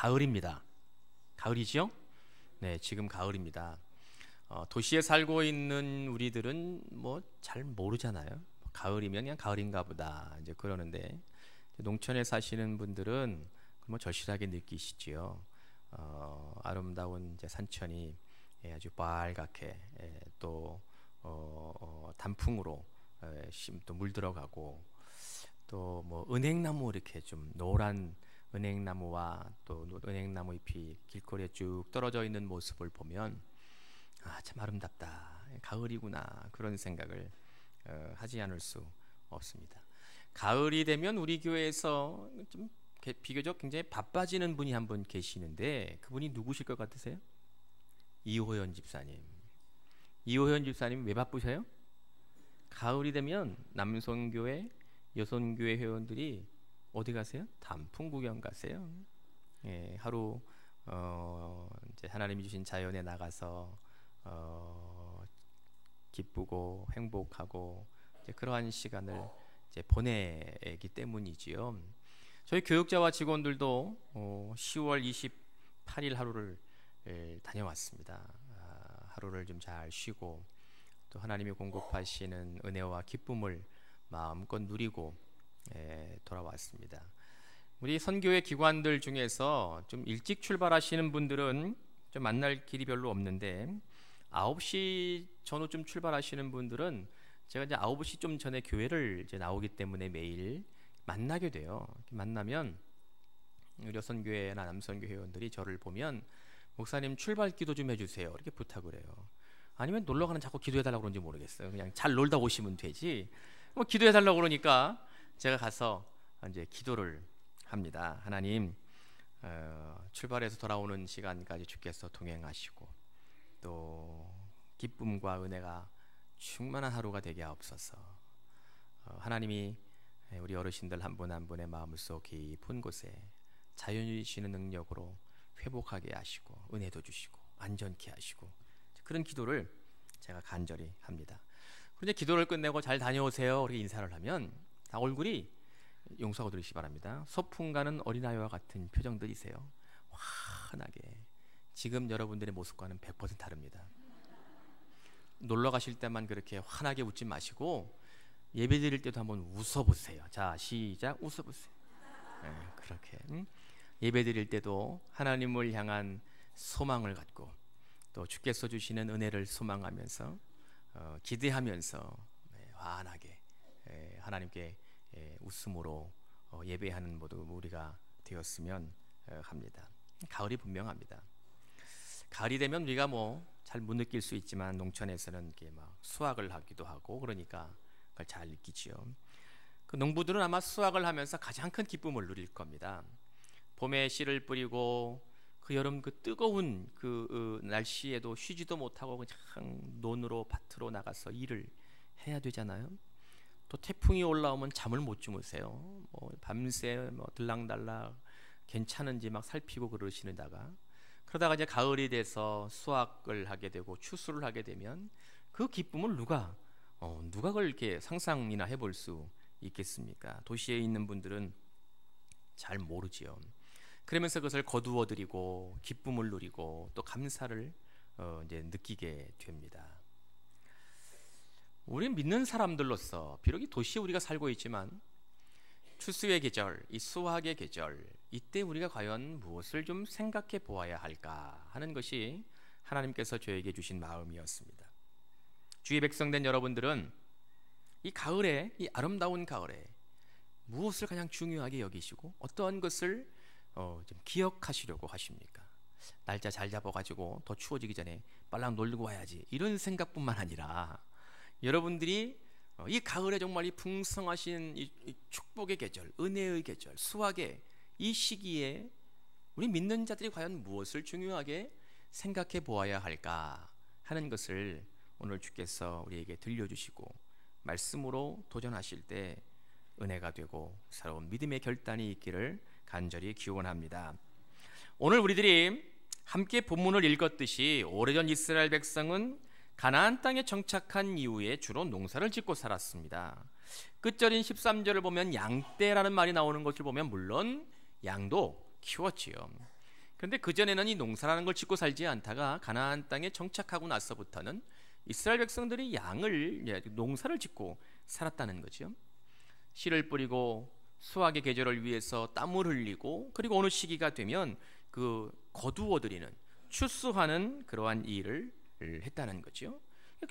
가을입니다. 가을이죠? 네, 지금 가을입니다. 어, 도시에 살고 있는 우리들은 뭐 잘 모르잖아요. 가을이면 그냥 가을인가 보다 이제 그러는데 농촌에 사시는 분들은 뭐 절실하게 느끼시지요. 어, 아름다운 이제 산천이 예, 아주 빨갛게 예, 또 어, 어, 단풍으로 예, 또 물들어가고 또 뭐 은행나무 이렇게 좀 노란 은행나무와 또 은행나무 잎이 길거리에 쭉 떨어져 있는 모습을 보면 아 참 아름답다 가을이구나 그런 생각을 어, 하지 않을 수 없습니다. 가을이 되면 우리 교회에서 좀 비교적 굉장히 바빠지는 분이 한 분 계시는데 그분이 누구실 것 같으세요? 이호연 집사님. 이호연 집사님 왜 바쁘셔요? 가을이 되면 남성교회, 여성교회 회원들이 어디 가세요? 단풍 구경 가세요. 예, 하루 어, 이제 하나님이 주신 자연에 나가서 어, 기쁘고 행복하고 그러한 시간을 이제 보내기 때문이지요. 저희 교육자와 직원들도 어, 10월 28일 하루를 에, 다녀왔습니다. 아, 하루를 좀 잘 쉬고 또 하나님이 공급하시는 은혜와 기쁨을 마음껏 누리고 에, 돌아왔습니다. 우리 선교회 기관들 중에서 좀 일찍 출발하시는 분들은 좀 만날 길이 별로 없는데 9시 전후쯤 출발하시는 분들은 제가 이제 9시 좀 전에 교회를 이제 나오기 때문에 매일 만나게 돼요. 만나면 여선교회나 남선교회 회원들이 저를 보면 목사님 출발 기도 좀 해주세요. 이렇게 부탁을 해요. 아니면 놀러 가는 자꾸 기도해 달라고 그런지 모르겠어요. 그냥 잘 놀다 오시면 되지. 뭐 기도해 달라고 그러니까 제가 가서 이제 기도를 합니다. 하나님 어, 출발해서 돌아오는 시간까지 주께서 동행하시고 또 기쁨과 은혜가 충만한 하루가 되게 하옵소서. 어, 하나님이 우리 어르신들 한 분한 분의 마음속 깊은 곳에 자연이시는 능력으로 회복하게 하시고 은혜도 주시고 안전케 하시고 그런 기도를 제가 간절히 합니다. 그런데 기도를 끝내고 잘 다녀오세요. 이렇게 인사를 하면 다 얼굴이 용서하고 들으시 바랍니다. 소풍 가는 어린아이와 같은 표정들이세요. 환하게 지금 여러분들의 모습과는 100% 다릅니다. 놀러 가실 때만 그렇게 환하게 웃지 마시고 예배 드릴 때도 한번 웃어 보세요. 자, 시작. 웃어 보세요. 네, 그렇게. 응? 예배 드릴 때도 하나님을 향한 소망을 갖고 또 주께서 주시는 은혜를 소망하면서 어, 기대하면서 네, 환하게 예, 하나님께 예, 웃음으로 어, 예배하는 모두 우리가 되었으면 어, 합니다. 가을이 분명합니다. 가을이 되면 우리가 뭐 잘 못 느낄 수 있지만 농촌에서는 이렇게 막 수확을 하기도 하고 그러니까 그걸 잘 느끼지요. 그 농부들은 아마 수확을 하면서 가장 큰 기쁨을 누릴 겁니다. 봄에 씨를 뿌리고 그 여름 그 뜨거운 그 어, 날씨에도 쉬지도 못하고 그냥 논으로 밭으로 나가서 일을 해야 되잖아요. 또 태풍이 올라오면 잠을 못 주무세요. 뭐 밤새 뭐 들락달락 괜찮은지 막 살피고 그러시는다가 그러다가 이제 가을이 돼서 수확을 하게 되고 추수를 하게 되면 그 기쁨을 누가 어, 누가 그걸 이렇게 상상이나 해볼 수 있겠습니까? 도시에 있는 분들은 잘 모르지요. 그러면서 그것을 거두어드리고 기쁨을 누리고 또 감사를 어, 이제 느끼게 됩니다. 우리 믿는 사람들로서 비록 이 도시에 우리가 살고 있지만 추수의 계절, 이 수확의 계절, 이때 우리가 과연 무엇을 좀 생각해 보아야 할까 하는 것이 하나님께서 저에게 주신 마음이었습니다. 주의 백성된 여러분들은 이 가을에, 이 아름다운 가을에 무엇을 가장 중요하게 여기시고 어떠한 것을 어, 좀 기억하시려고 하십니까? 날짜 잘 잡아가지고 더 추워지기 전에 빨랑 놀고 와야지 이런 생각뿐만 아니라 여러분들이 어, 이 가을에 정말 이 풍성하신 이, 이 축복의 계절, 은혜의 계절, 수확의 이 시기에 우리 믿는 자들이 과연 무엇을 중요하게 생각해 보아야 할까 하는 것을 오늘 주께서 우리에게 들려주시고 말씀으로 도전하실 때 은혜가 되고 새로운 믿음의 결단이 있기를 간절히 기원합니다. 오늘 우리들이 함께 본문을 읽었듯이 오래전 이스라엘 백성은 가나안 땅에 정착한 이후에 주로 농사를 짓고 살았습니다. 끝절인 13절을 보면 양떼라는 말이 나오는 것을 보면 물론 양도 키웠지요. 근데 그 전에는 이 농사라는 걸 짓고 살지 않다가 가나안 땅에 정착하고 나서부터는 이스라엘 백성들이 양을 예, 농사를 짓고 살았다는 거죠. 씨를 뿌리고 수확의 계절을 위해서 땀을 흘리고 그리고 어느 시기가 되면 그 거두어 들이는 추수하는 그러한 일을 했다는 거죠.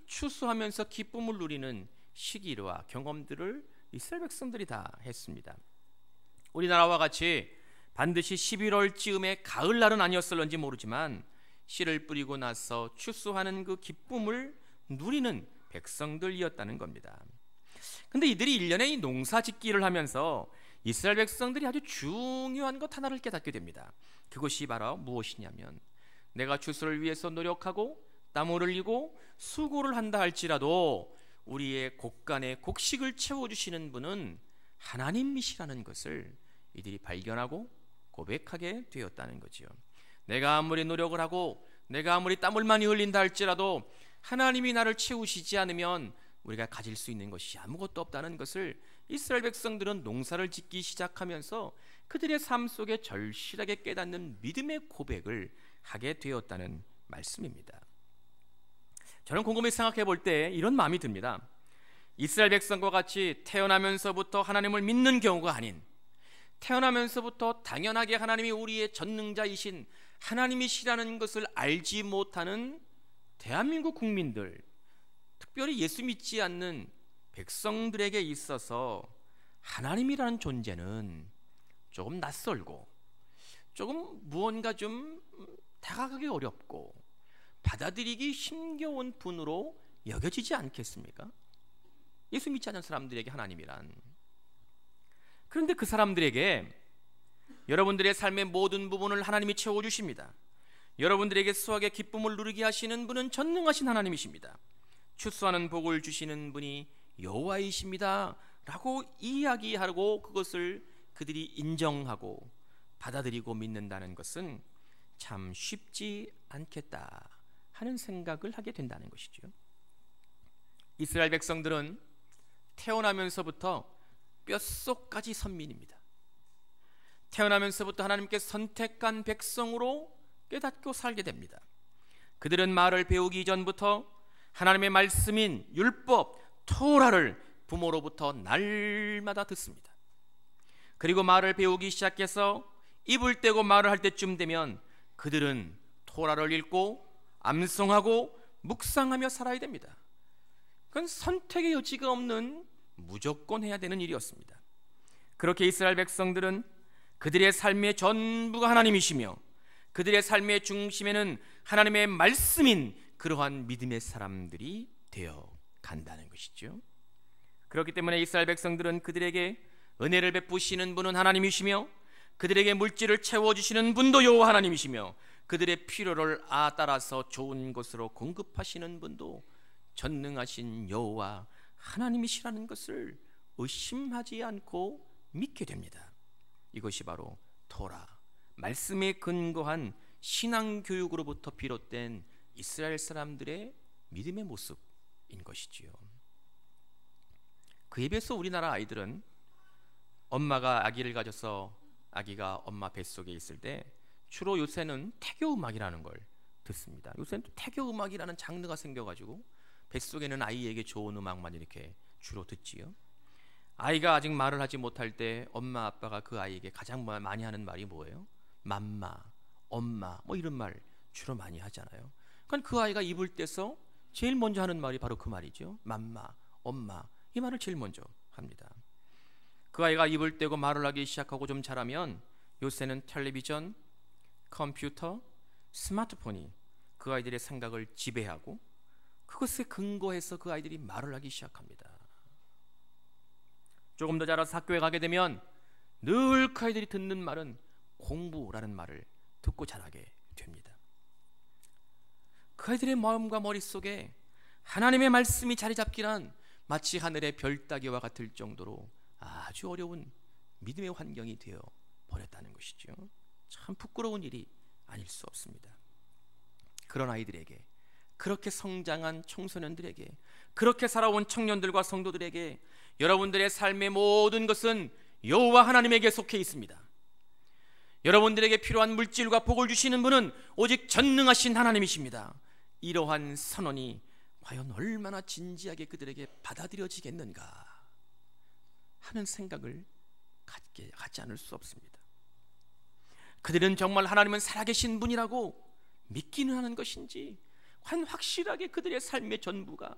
추수하면서 기쁨을 누리는 시기와 경험들을 이스라엘 백성들이 다 했습니다. 우리나라와 같이 반드시 11월 즈음에 가을날은 아니었을런지 모르지만 씨를 뿌리고 나서 추수하는 그 기쁨을 누리는 백성들이었다는 겁니다. 근데 이들이 1년에 이 농사 짓기를 하면서 이스라엘 백성들이 아주 중요한 것 하나를 깨닫게 됩니다. 그것이 바로 무엇이냐면 내가 추수를 위해서 노력하고 땀을 흘리고 수고를 한다 할지라도 우리의 곡간에 곡식을 채워 주시는 분은 하나님이시라는 것을 이들이 발견하고 고백하게 되었다는 거지요. 내가 아무리 노력을 하고 내가 아무리 땀을 많이 흘린다 할지라도 하나님이 나를 채우시지 않으면 우리가 가질 수 있는 것이 아무것도 없다는 것을 이스라엘 백성들은 농사를 짓기 시작하면서 그들의 삶 속에 절실하게 깨닫는 믿음의 고백을 하게 되었다는 말씀입니다. 저는 곰곰이 생각해 볼 때 이런 마음이 듭니다. 이스라엘 백성과 같이 태어나면서부터 하나님을 믿는 경우가 아닌 태어나면서부터 당연하게 하나님이 우리의 전능자이신 하나님이시라는 것을 알지 못하는 대한민국 국민들, 특별히 예수 믿지 않는 백성들에게 있어서 하나님이라는 존재는 조금 낯설고 조금 무언가 좀 다가가기 어렵고 받아들이기 힘겨운 분으로 여겨지지 않겠습니까? 예수 믿지 않는 사람들에게 하나님이란 그런데 그 사람들에게 여러분들의 삶의 모든 부분을 하나님이 채워 주십니다. 여러분들에게 수확의 기쁨을 누리게 하시는 분은 전능하신 하나님이십니다. 추수하는 복을 주시는 분이 여호와이십니다. 라고 이야기하고 그것을 그들이 인정하고 받아들이고 믿는다는 것은 참 쉽지 않겠다 하는 생각을 하게 된다는 것이죠. 이스라엘 백성들은 태어나면서부터 뼛속까지 선민입니다. 태어나면서부터 하나님께 선택한 백성으로 깨닫고 살게 됩니다. 그들은 말을 배우기 전부터 하나님의 말씀인 율법, 토라를 부모로부터 날마다 듣습니다. 그리고 말을 배우기 시작해서 입을 떼고 말을 할 때쯤 되면 그들은 토라를 읽고 암송하고 묵상하며 살아야 됩니다. 그건 선택의 여지가 없는 무조건 해야 되는 일이었습니다. 그렇게 이스라엘 백성들은 그들의 삶의 전부가 하나님이시며 그들의 삶의 중심에는 하나님의 말씀인 그러한 믿음의 사람들이 되어 간다는 것이죠. 그렇기 때문에 이스라엘 백성들은 그들에게 은혜를 베푸시는 분은 하나님이시며 그들에게 물질을 채워 주시는 분도 여호와 하나님이시며 그들의 필요를 아 따라서 좋은 것으로 공급하시는 분도 전능하신 여호와 하나님이시라는 것을 의심하지 않고 믿게 됩니다. 이것이 바로 토라 말씀에 근거한 신앙 교육으로부터 비롯된 이스라엘 사람들의 믿음의 모습인 것이지요. 그에 비해서 우리나라 아이들은 엄마가 아기를 가져서 아기가 엄마 뱃속에 있을 때 주로 요새는 태교 음악이라는 걸 듣습니다. 요새는 태교 음악이라는 장르가 생겨가지고 뱃속에는 아이에게 좋은 음악만 이렇게 주로 듣지요. 아이가 아직 말을 하지 못할 때 엄마 아빠가 그 아이에게 가장 많이 하는 말이 뭐예요? 맘마, 엄마 뭐 이런 말 주로 많이 하잖아요. 그러니까 그 아이가 입을 떼서 제일 먼저 하는 말이 바로 그 말이죠. 맘마, 엄마 이 말을 제일 먼저 합니다. 그 아이가 입을 떼고 말을 하기 시작하고 좀 자라면 요새는 텔레비전, 컴퓨터, 스마트폰이 그 아이들의 생각을 지배하고 그것에 근거해서 그 아이들이 말을 하기 시작합니다. 조금 더 자라서 학교에 가게 되면 늘 그 아이들이 듣는 말은 공부라는 말을 듣고 자라게 됩니다. 그 아이들의 마음과 머릿속에 하나님의 말씀이 자리 잡기란 마치 하늘의 별 따기와 같을 정도로 아주 어려운 믿음의 환경이 되어 버렸다는 것이죠. 참 부끄러운 일이 아닐 수 없습니다. 그런 아이들에게 그렇게 성장한 청소년들에게 그렇게 살아온 청년들과 성도들에게 여러분들의 삶의 모든 것은 여호와 하나님에게 속해 있습니다. 여러분들에게 필요한 물질과 복을 주시는 분은 오직 전능하신 하나님이십니다. 이러한 선언이 과연 얼마나 진지하게 그들에게 받아들여지겠는가 하는 생각을 갖게 갖지 않을 수 없습니다. 그들은 정말 하나님은 살아계신 분이라고 믿기는 하는 것인지 과연 확실하게 그들의 삶의 전부가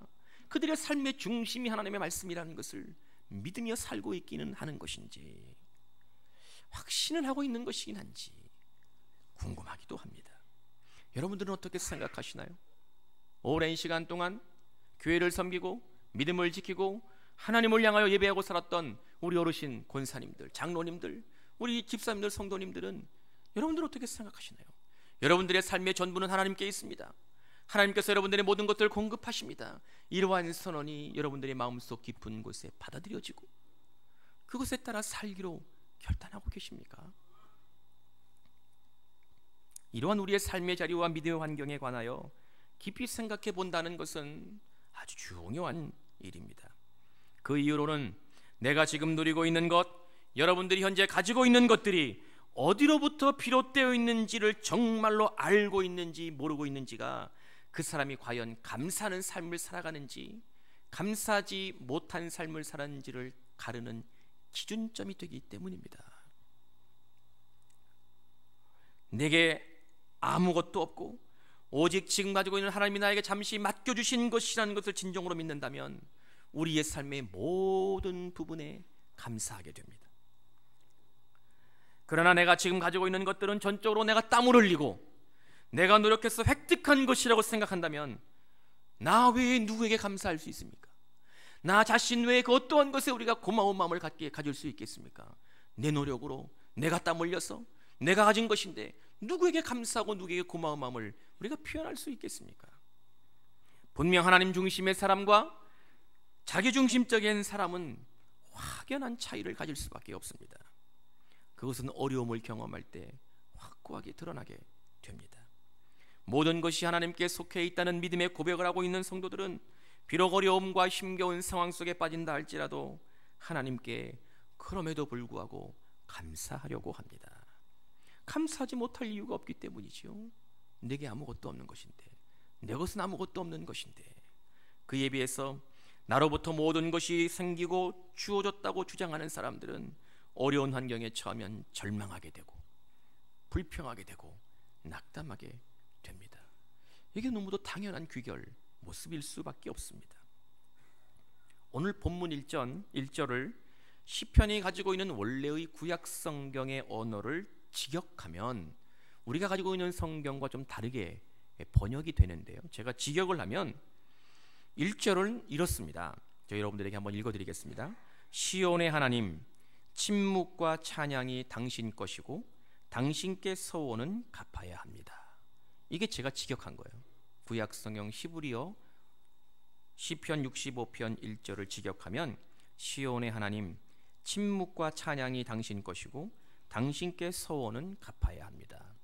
그들의 삶의 중심이 하나님의 말씀이라는 것을 믿으며 살고 있기는 하는 것인지 확신을 하고 있는 것이긴 한지 궁금하기도 합니다. 여러분들은 어떻게 생각하시나요? 오랜 시간 동안 교회를 섬기고 믿음을 지키고 하나님을 향하여 예배하고 살았던 우리 어르신 권사님들, 장로님들, 우리 집사님들, 성도님들은 여러분들 어떻게 생각하시나요? 여러분들의 삶의 전부는 하나님께 있습니다. 하나님께서 여러분들의 모든 것들을 공급하십니다. 이러한 선언이 여러분들의 마음속 깊은 곳에 받아들여지고 그것에 따라 살기로 결단하고 계십니까? 이러한 우리의 삶의 자리와 믿음의 환경에 관하여 깊이 생각해 본다는 것은 아주 중요한 일입니다. 그 이유로는 내가 지금 누리고 있는 것, 여러분들이 현재 가지고 있는 것들이 어디로부터 비롯되어 있는지를 정말로 알고 있는지 모르고 있는지가 그 사람이 과연 감사하는 삶을 살아가는지 감사하지 못한 삶을 살았는지를 가르는 기준점이 되기 때문입니다. 내게 아무것도 없고 오직 지금 가지고 있는 하나님이 나에게 잠시 맡겨주신 것이라는 것을 진정으로 믿는다면 우리의 삶의 모든 부분에 감사하게 됩니다. 그러나 내가 지금 가지고 있는 것들은 전적으로 내가 땀을 흘리고 내가 노력해서 획득한 것이라고 생각한다면 나 외에 누구에게 감사할 수 있습니까? 나 자신 외에 그 어떠한 것에 우리가 고마운 마음을 갖게 가질 수 있겠습니까? 내 노력으로 내가 땀 흘려서 내가 가진 것인데 누구에게 감사하고 누구에게 고마운 마음을 우리가 표현할 수 있겠습니까? 분명 하나님 중심의 사람과 자기 중심적인 사람은 확연한 차이를 가질 수밖에 없습니다. 그것은 어려움을 경험할 때 확고하게 드러나게 됩니다. 모든 것이 하나님께 속해 있다는 믿음의 고백을 하고 있는 성도들은 비록 어려움과 힘겨운 상황 속에 빠진다 할지라도 하나님께 그럼에도 불구하고 감사하려고 합니다. 감사하지 못할 이유가 없기 때문이지요. 내게 아무것도 없는 것인데 내 것은 아무것도 없는 것인데 그에 비해서 나로부터 모든 것이 생기고 주어졌다고 주장하는 사람들은 어려운 환경에 처하면 절망하게 되고 불평하게 되고 낙담하게 됩니다. 이게 너무도 당연한 귀결 모습일 수밖에 없습니다. 오늘 본문 1전 1절을 시편이 가지고 있는 원래의 구약 성경의 언어를 직역하면 우리가 가지고 있는 성경과 좀 다르게 번역이 되는데요. 제가 직역을 하면 1절은 이렇습니다. 저 여러분들에게 한번 읽어 드리겠습니다. 시온의 하나님 침묵과 찬양이 당신 것이고 당신께 서원은 갚아야 합니다. 이게 제가 직역한 거예요. 구약 성경 히브리어 시편 65편 1절을 직역하면 시온의 하나님 침묵과 찬양이 당신 것이고 당신께 서원은 갚아야 합니다.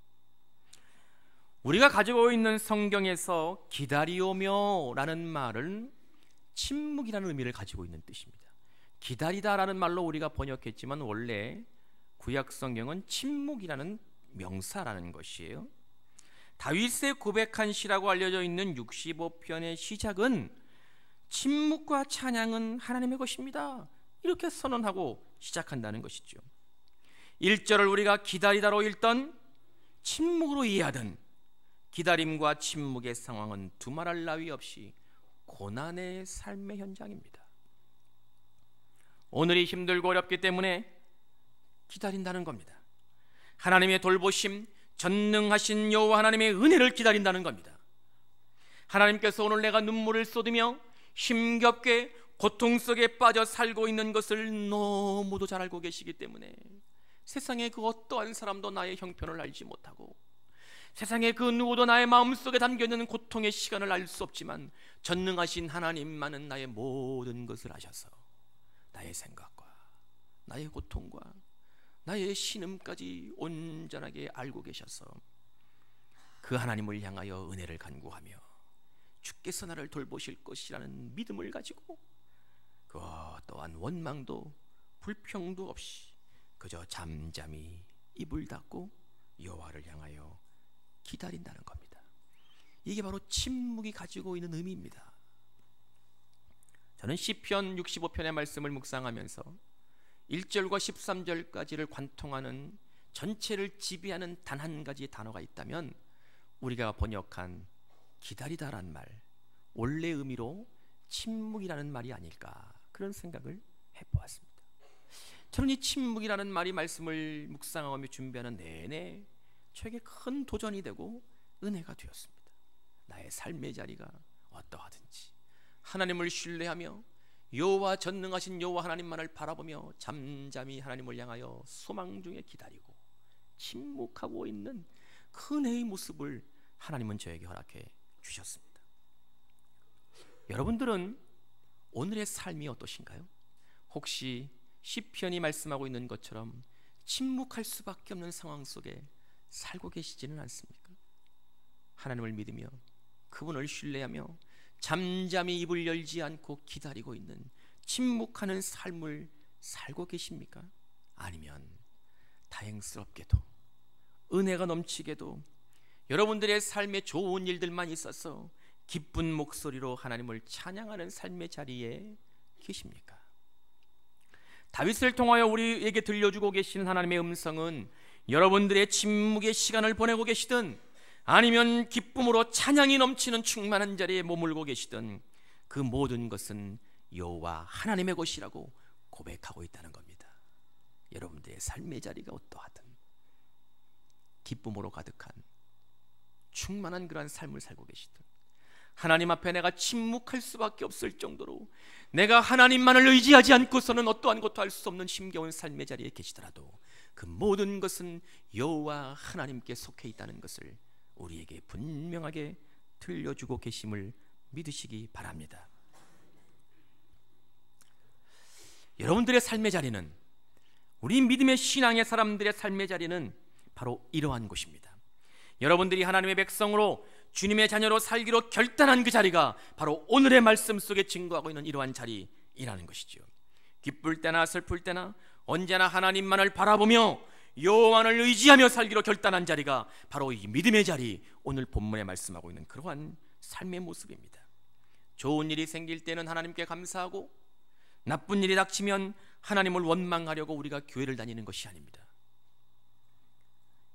우리가 가지고 있는 성경에서 기다리오며라는 말은 침묵이라는 의미를 가지고 있는 뜻입니다. 기다리다라는 말로 우리가 번역했지만 원래 구약 성경은 침묵이라는 명사라는 것이에요. 다윗의 고백한 시라고 알려져 있는 65편의 시작은 침묵과 찬양은 하나님의 것입니다. 이렇게 선언하고 시작한다는 것이죠. 1절을 우리가 기다리다로 읽던 침묵으로 이해하든 기다림과 침묵의 상황은 두말할 나위 없이 고난의 삶의 현장입니다. 오늘이 힘들고 어렵기 때문에 기다린다는 겁니다. 하나님의 돌보심, 전능하신 여호와 하나님의 은혜를 기다린다는 겁니다. 하나님께서 오늘 내가 눈물을 쏟으며 힘겹게 고통 속에 빠져 살고 있는 것을 너무도 잘 알고 계시기 때문에 세상에 그 어떠한 사람도 나의 형편을 알지 못하고 세상에 그 누구도 나의 마음속에 담겨 있는 고통의 시간을 알 수 없지만 전능하신 하나님만은 나의 모든 것을 아셔서 나의 생각과 나의 고통과 나의 신음까지 온전하게 알고 계셔서 그 하나님을 향하여 은혜를 간구하며 주께서 나를 돌보실 것이라는 믿음을 가지고 그 또한 원망도 불평도 없이 그저 잠잠히 입을 닫고 여호와를 향하여 기다린다는 겁니다. 이게 바로 침묵이 가지고 있는 의미입니다. 저는 시편 65편의 말씀을 묵상하면서 1절과 13절까지를 관통하는 전체를 지배하는 단 한 가지 단어가 있다면 우리가 번역한 기다리다란 말 원래 의미로 침묵이라는 말이 아닐까 그런 생각을 해보았습니다. 저는 이 침묵이라는 말이 말씀을 묵상하며 준비하는 내내 저에게 큰 도전이 되고 은혜가 되었습니다. 나의 삶의 자리가 어떠하든지 하나님을 신뢰하며 여호와 전능하신 여호와 하나님만을 바라보며 잠잠히 하나님을 향하여 소망 중에 기다리고 침묵하고 있는 큰애의 모습을 하나님은 저에게 허락해 주셨습니다. 여러분들은 오늘의 삶이 어떠신가요? 혹시 시편이 말씀하고 있는 것처럼 침묵할 수밖에 없는 상황 속에 살고 계시지는 않습니까? 하나님을 믿으며 그분을 신뢰하며 잠잠히 입을 열지 않고 기다리고 있는 침묵하는 삶을 살고 계십니까? 아니면 다행스럽게도 은혜가 넘치게도 여러분들의 삶에 좋은 일들만 있어서 기쁜 목소리로 하나님을 찬양하는 삶의 자리에 계십니까? 다윗을 통하여 우리에게 들려주고 계신 하나님의 음성은 여러분들의 침묵의 시간을 보내고 계시든 아니면 기쁨으로 찬양이 넘치는 충만한 자리에 머물고 계시든 그 모든 것은 여호와 하나님의 것이라고 고백하고 있다는 겁니다. 여러분들의 삶의 자리가 어떠하든 기쁨으로 가득한 충만한 그러한 삶을 살고 계시든 하나님 앞에 내가 침묵할 수밖에 없을 정도로 내가 하나님만을 의지하지 않고서는 어떠한 것도 할 수 없는 힘겨운 삶의 자리에 계시더라도 그 모든 것은 여호와 하나님께 속해 있다는 것을 우리에게 분명하게 들려주고 계심을 믿으시기 바랍니다. 여러분들의 삶의 자리는 우리 믿음의 신앙의 사람들의 삶의 자리는 바로 이러한 곳입니다. 여러분들이 하나님의 백성으로 주님의 자녀로 살기로 결단한 그 자리가 바로 오늘의 말씀 속에 증거하고 있는 이러한 자리이라는 것이죠. 기쁠 때나 슬플 때나 언제나 하나님만을 바라보며 여호와를 의지하며 살기로 결단한 자리가 바로 이 믿음의 자리 오늘 본문에 말씀하고 있는 그러한 삶의 모습입니다. 좋은 일이 생길 때는 하나님께 감사하고 나쁜 일이 닥치면 하나님을 원망하려고 우리가 교회를 다니는 것이 아닙니다.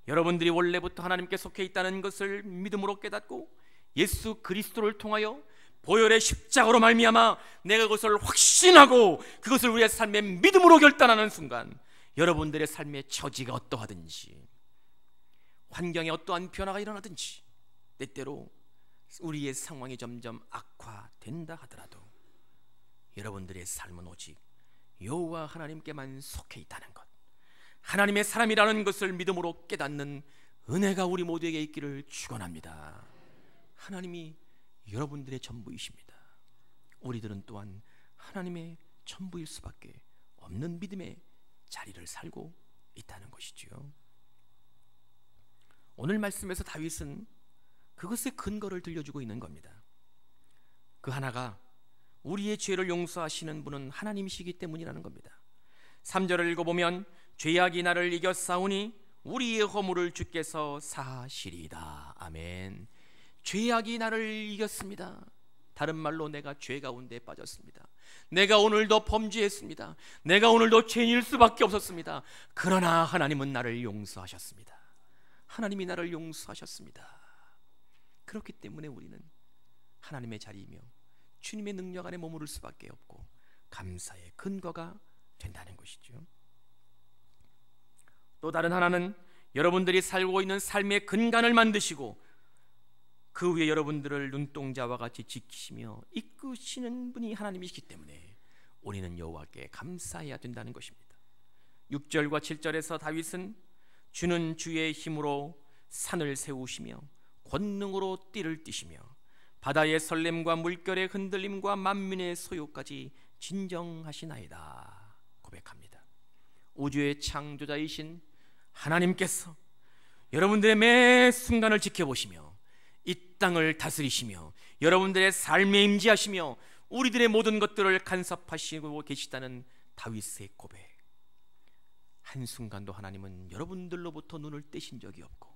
여러분들이 원래부터 하나님께 속해 있다는 것을 믿음으로 깨닫고 예수 그리스도를 통하여 보혈의 십자가로 말미암아 내가 그것을 확신하고 그것을 우리의 삶의 믿음으로 결단하는 순간 여러분들의 삶의 처지가 어떠하든지 환경에 어떠한 변화가 일어나든지 때때로 우리의 상황이 점점 악화된다 하더라도 여러분들의 삶은 오직 여호와 하나님께만 속해 있다는 것 하나님의 사람이라는 것을 믿음으로 깨닫는 은혜가 우리 모두에게 있기를 축원합니다. 하나님이 여러분들의 전부이십니다. 우리들은 또한 하나님의 전부일 수밖에 없는 믿음의 자리를 살고 있다는 것이지요. 오늘 말씀에서 다윗은 그것의 근거를 들려주고 있는 겁니다. 그 하나가 우리의 죄를 용서하시는 분은 하나님이시기 때문이라는 겁니다. 3절을 읽어보면 죄악이 나를 싸우니 우리의 허물을 주께서 사시리다. 아멘. 죄악이 나를 이겼습니다. 다른 말로 내가 죄 가운데 빠졌습니다. 내가 오늘도 범죄했습니다. 내가 오늘도 죄인일 수밖에 없었습니다. 그러나 하나님은 나를 용서하셨습니다. 하나님이 나를 용서하셨습니다. 그렇기 때문에 우리는 하나님의 자리이며 주님의 능력 안에 머무를 수밖에 없고 감사의 근거가 된다는 것이죠. 또 다른 하나는 여러분들이 살고 있는 삶의 근간을 만드시고 그 위에 여러분들을 눈동자와 같이 지키시며 이끄시는 분이 하나님이시기 때문에 우리는 여호와께 감사해야 된다는 것입니다. 6절과 7절에서 다윗은 주는 주의 힘으로 산을 세우시며 권능으로 띠를 띠시며 바다의 설렘과 물결의 흔들림과 만민의 소요까지 진정하시나이다 고백합니다. 우주의 창조자이신 하나님께서 여러분들의 매 순간을 지켜보시며 이 땅을 다스리시며 여러분들의 삶에 임재하시며 우리들의 모든 것들을 간섭하시고 계시다는 다윗의 고백. 한순간도 하나님은 여러분들로부터 눈을 떼신 적이 없고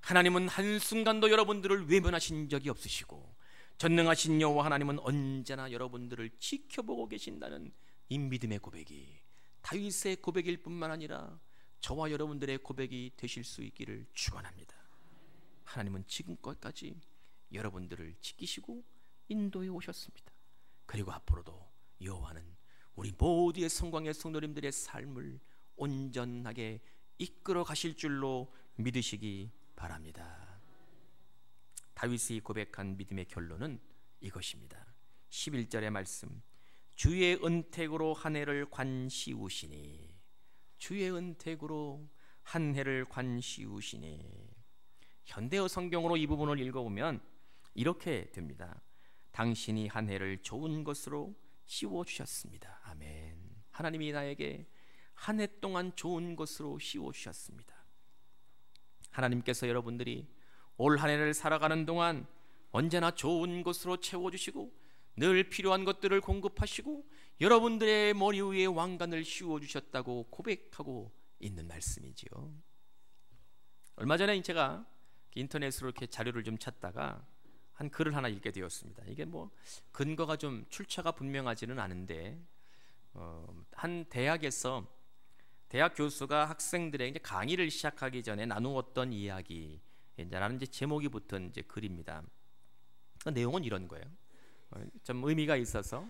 하나님은 한순간도 여러분들을 외면하신 적이 없으시고 전능하신 여호와 하나님은 언제나 여러분들을 지켜보고 계신다는 이 믿음의 고백이 다윗의 고백일 뿐만 아니라 저와 여러분들의 고백이 되실 수 있기를 축원합니다. 하나님은 지금껏까지 여러분들을 지키시고 인도해 오셨습니다. 그리고 앞으로도 여호와는 우리 모두의 성광의 성도님들의 삶을 온전하게 이끌어 가실 줄로 믿으시기 바랍니다. 다윗이 고백한 믿음의 결론은 이것입니다. 11절의 말씀. 주의 은택으로 한 해를 관시우시니 주의 은택으로 한 해를 관시우시니 현대어 성경으로 이 부분을 읽어보면 이렇게 됩니다. 당신이 한 해를 좋은 것으로 씌워 주셨습니다. 아멘. 하나님이 나에게 한 해 동안 좋은 것으로 씌워 주셨습니다. 하나님께서 여러분들이 올 한 해를 살아가는 동안 언제나 좋은 것으로 채워 주시고 늘 필요한 것들을 공급하시고 여러분들의 머리 위에 왕관을 씌워 주셨다고 고백하고 있는 말씀이지요. 얼마 전에 제가 인터넷으로 이렇게 자료를 좀 찾다가 한 글을 하나 읽게 되었습니다. 이게 뭐 근거가 좀 출처가 분명하지는 않은데 어, 한 대학에서 대학 교수가 학생들에게 강의를 시작하기 전에 나누었던 이야기 이제라는 이제 제목이 붙은 이제 글입니다. 그 내용은 이런 거예요. 어, 좀 의미가 있어서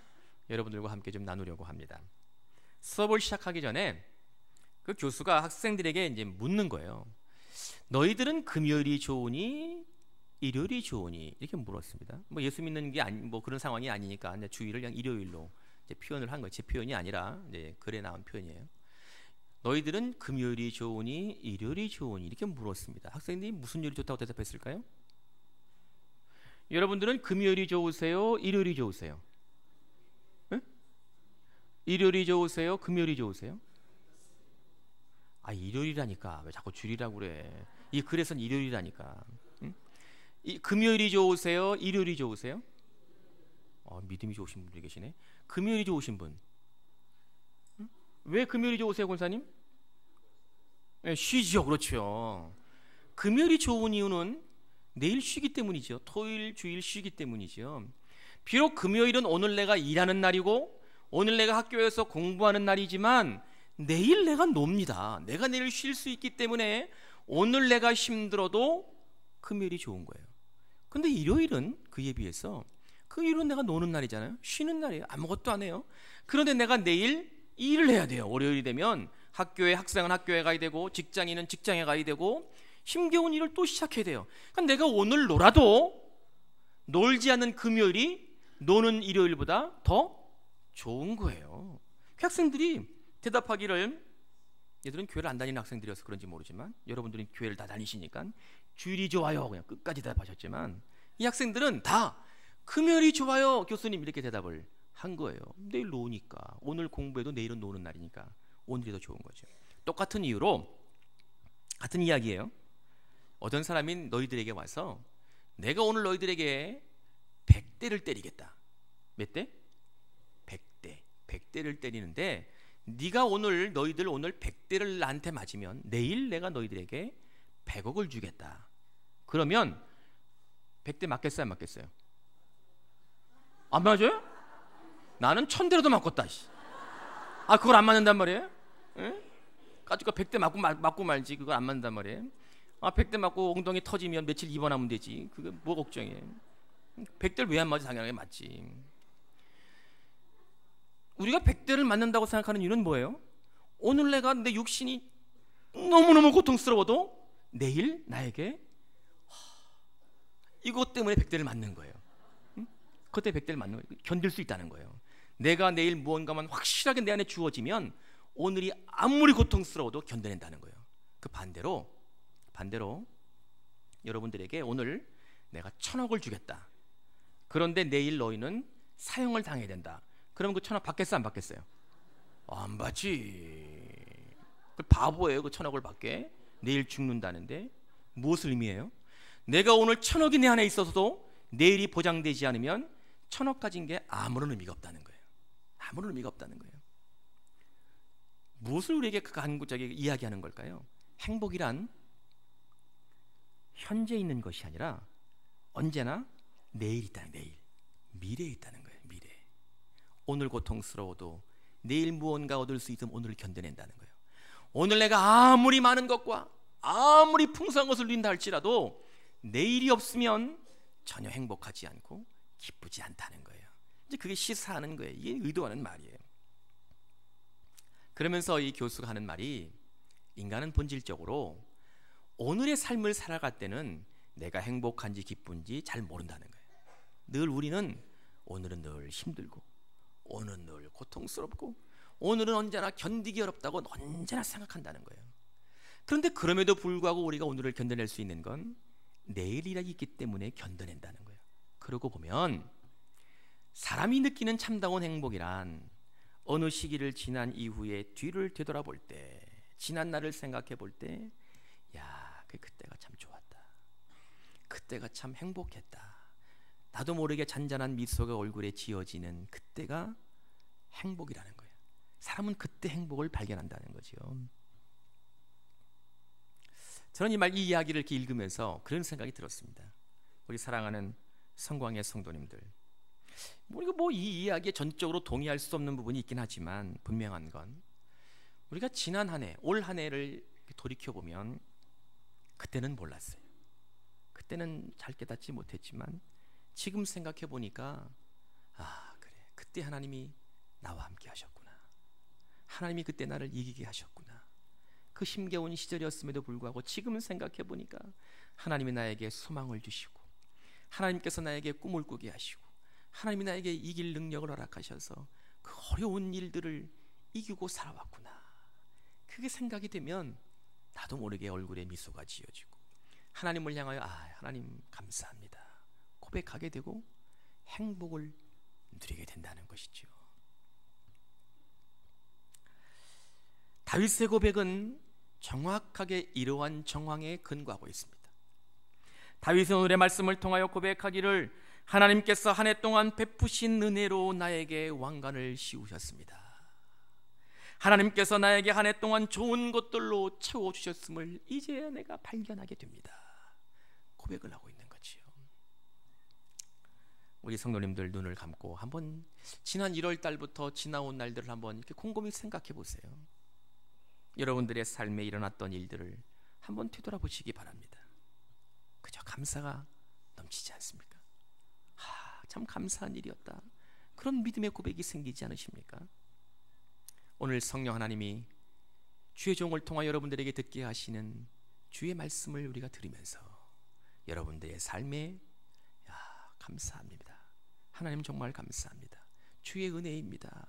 여러분들과 함께 좀 나누려고 합니다. 수업을 시작하기 전에 그 교수가 학생들에게 이제 묻는 거예요. 너희들은 금요일이 좋으니 일요일이 좋으니 이렇게 물었습니다. 뭐 예수 믿는 게 아니 뭐 그런 상황이 아니니까 주일을 그냥 일요일로 표현을 한 거예요. 제 표현이 아니라 글에 나온 표현이에요. 너희들은 금요일이 좋으니 일요일이 좋으니 이렇게 물었습니다. 학생들이 무슨 요일이 좋다고 대답했을까요? 여러분들은 금요일이 좋으세요? 일요일이 좋으세요? 응? 일요일이 좋으세요? 금요일이 좋으세요? 아 일요일이라니까 왜 자꾸 줄이라고 그래? 이 글에선 일요일이라니까. 응? 이 금요일이 좋으세요? 일요일이 좋으세요? 어, 믿음이 좋으신 분들이 계시네. 금요일이 좋으신 분. 응? 왜 금요일이 좋으세요, 권사님? 네, 쉬죠, 그렇죠. 금요일이 좋은 이유는 내일 쉬기 때문이죠. 토일, 주일 쉬기 때문이죠. 비록 금요일은 오늘 내가 일하는 날이고 오늘 내가 학교에서 공부하는 날이지만 내일 내가 놉니다. 내가 내일 쉴 수 있기 때문에 오늘 내가 힘들어도 금요일이 좋은 거예요. 근데 일요일은 그에 비해서 그 일요일은 내가 노는 날이잖아요. 쉬는 날이에요. 아무것도 안 해요. 그런데 내가 내일 일을 해야 돼요. 월요일이 되면 학교에 학생은 학교에 가야 되고 직장인은 직장에 가야 되고 힘겨운 일을 또 시작해야 돼요. 그러니까 내가 오늘 놀아도 놀지 않는 금요일이 노는 일요일보다 더 좋은 거예요. 그 학생들이 대답하기를 얘들은 교회를 안 다니는 학생들이어서 그런지 모르지만 여러분들은 교회를 다 다니시니까 주일이 좋아요 그냥 끝까지 대답하셨지만 이 학생들은 다 금요일이 좋아요 교수님 이렇게 대답을 한 거예요. 내일 노니까 오늘 공부해도 내일은 노는 날이니까 오늘이 더 좋은 거죠. 똑같은 이유로 같은 이야기예요. 어떤 사람이 너희들에게 와서 내가 오늘 너희들에게 100대를 때리겠다. 몇 대? 100대. 100대를 때리는데 네가 오늘 너희들 오늘 100대를 나한테 맞으면 내일 내가 너희들에게 100억을 주겠다. 그러면 100대 맞겠어요, 안 맞겠어요? 안 맞아요? 나는 천대라도 맞겠다. 아, 그걸 안 맞는단 말이에요? 예? 까짓거 100대 맞고, 맞고 말지. 그걸 안 맞는단 말이에요? 아, 100대 맞고 엉덩이 터지면 며칠 입원하면 되지. 그게 뭐 걱정해. 100대를 왜 안 맞아? 당연하게 맞지. 우리가 100대를 맞는다고 생각하는 이유는 뭐예요? 오늘 내가 내 육신이 너무너무 고통스러워도 내일 나에게 이것 때문에 100대를 맞는 거예요. 응? 그때 100대를 맞는 거예요. 견딜 수 있다는 거예요. 내가 내일 무언가만 확실하게 내 안에 주어지면 오늘이 아무리 고통스러워도 견뎌낸다는 거예요. 그 반대로 반대로 여러분들에게 오늘 내가 천억을 주겠다. 그런데 내일 너희는 사형을 당해야 된다. 그러면 그 천억 받겠어 안 받겠어요? 안 받지. 그 바보예요. 그 천억을 받게. 내일 죽는다는데 무엇을 의미해요? 내가 오늘 천억이 내 안에 있어서도 내일이 보장되지 않으면 천억 가진 게 아무런 의미가 없다는 거예요. 아무런 의미가 없다는 거예요. 무엇을 우리에게 간구적이 이야기하는 걸까요? 행복이란 현재 있는 것이 아니라 언제나 내일 있다 내일 미래에 있다는 오늘 고통스러워도 내일 무언가 얻을 수 있으면 오늘을 견뎌낸다는 거예요. 오늘 내가 아무리 많은 것과 아무리 풍성한 것을 누린다 할지라도 내일이 없으면 전혀 행복하지 않고 기쁘지 않다는 거예요. 이제 그게 시사하는 거예요. 이게 의도하는 말이에요. 그러면서 이 교수가 하는 말이 인간은 본질적으로 오늘의 삶을 살아갈 때는 내가 행복한지 기쁜지 잘 모른다는 거예요. 늘 우리는 오늘은 늘 힘들고 오늘은 늘 고통스럽고 오늘은 언제나 견디기 어렵다고 언제나 생각한다는 거예요. 그런데 그럼에도 불구하고 우리가 오늘을 견뎌낼 수 있는 건 내일이라 있기 때문에 견뎌낸다는 거예요. 그러고 보면 사람이 느끼는 참다운 행복이란 어느 시기를 지난 이후에 뒤를 되돌아볼 때 지난 날을 생각해 볼 때 야, 그 그때가 참 좋았다. 그때가 참 행복했다. 나도 모르게 잔잔한 미소가 얼굴에 지어지는 그때가 행복이라는 거예요. 사람은 그때 행복을 발견한다는 거죠. 저는 이 말, 이 이야기를 이렇게 읽으면서 그런 생각이 들었습니다. 우리 사랑하는 성광의 성도님들. 우리가 뭐 이 이야기에 전적으로 동의할 수 없는 부분이 있긴 하지만 분명한 건 우리가 지난 한 해, 올 한 해를 돌이켜 보면 그때는 몰랐어요. 그때는 잘 깨닫지 못했지만 지금 생각해 보니까 아 그래 그때 하나님이 나와 함께 하셨구나. 하나님이 그때 나를 이기게 하셨구나. 그 힘겨운 시절이었음에도 불구하고 지금 생각해 보니까 하나님이 나에게 소망을 주시고 하나님께서 나에게 꿈을 꾸게 하시고 하나님이 나에게 이길 능력을 허락하셔서 그 어려운 일들을 이기고 살아왔구나. 그게 생각이 되면 나도 모르게 얼굴에 미소가 지어지고 하나님을 향하여 아 하나님 감사합니다 고백하게 되고 행복을 누리게 된다는 것이죠. 다윗의 고백은 정확하게 이러한 정황에 근거하고 있습니다. 다윗은 오늘의 말씀을 통하여 고백하기를 하나님께서 한 해 동안 베푸신 은혜로 나에게 왕관을 씌우셨습니다. 하나님께서 나에게 한 해 동안 좋은 것들로 채워 주셨음을 이제야 내가 발견하게 됩니다. 고백을 하고 거지요. 우리 성도님들 눈을 감고 한번 지난 1월 달부터 지나온 날들을 한번 이렇게 곰곰이 생각해 보세요. 여러분들의 삶에 일어났던 일들을 한번 되돌아보시기 바랍니다. 그저 감사가 넘치지 않습니까? 하, 참 감사한 일이었다. 그런 믿음의 고백이 생기지 않으십니까? 오늘 성령 하나님이 주의 종을 통하 여러분들에게 듣게 하시는 주의 말씀을 우리가 들으면서 여러분들의 삶에 야, 감사합니다. 하나님 정말 감사합니다. 주의 은혜입니다.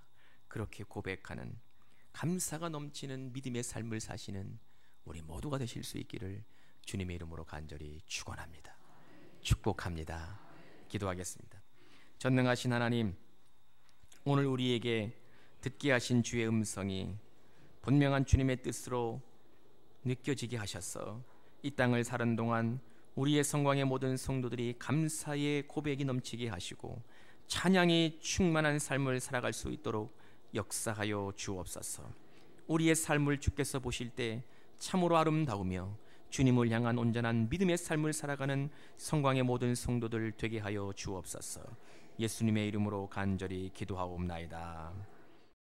그렇게 고백하는 감사가 넘치는 믿음의 삶을 사시는 우리 모두가 되실 수 있기를 주님의 이름으로 간절히 축원합니다. 축복합니다. 기도하겠습니다. 전능하신 하나님, 오늘 우리에게 듣게 하신 주의 음성이 분명한 주님의 뜻으로 느껴지게 하셔서 이 땅을 사는 동안 우리의 성광의 모든 성도들이 감사의 고백이 넘치게 하시고 찬양이 충만한 삶을 살아갈 수 있도록 역사하여 주옵소서. 우리의 삶을 주께서 보실 때 참으로 아름다우며 주님을 향한 온전한 믿음의 삶을 살아가는 성광의 모든 성도들 되게 하여 주옵소서. 예수님의 이름으로 간절히 기도하옵나이다.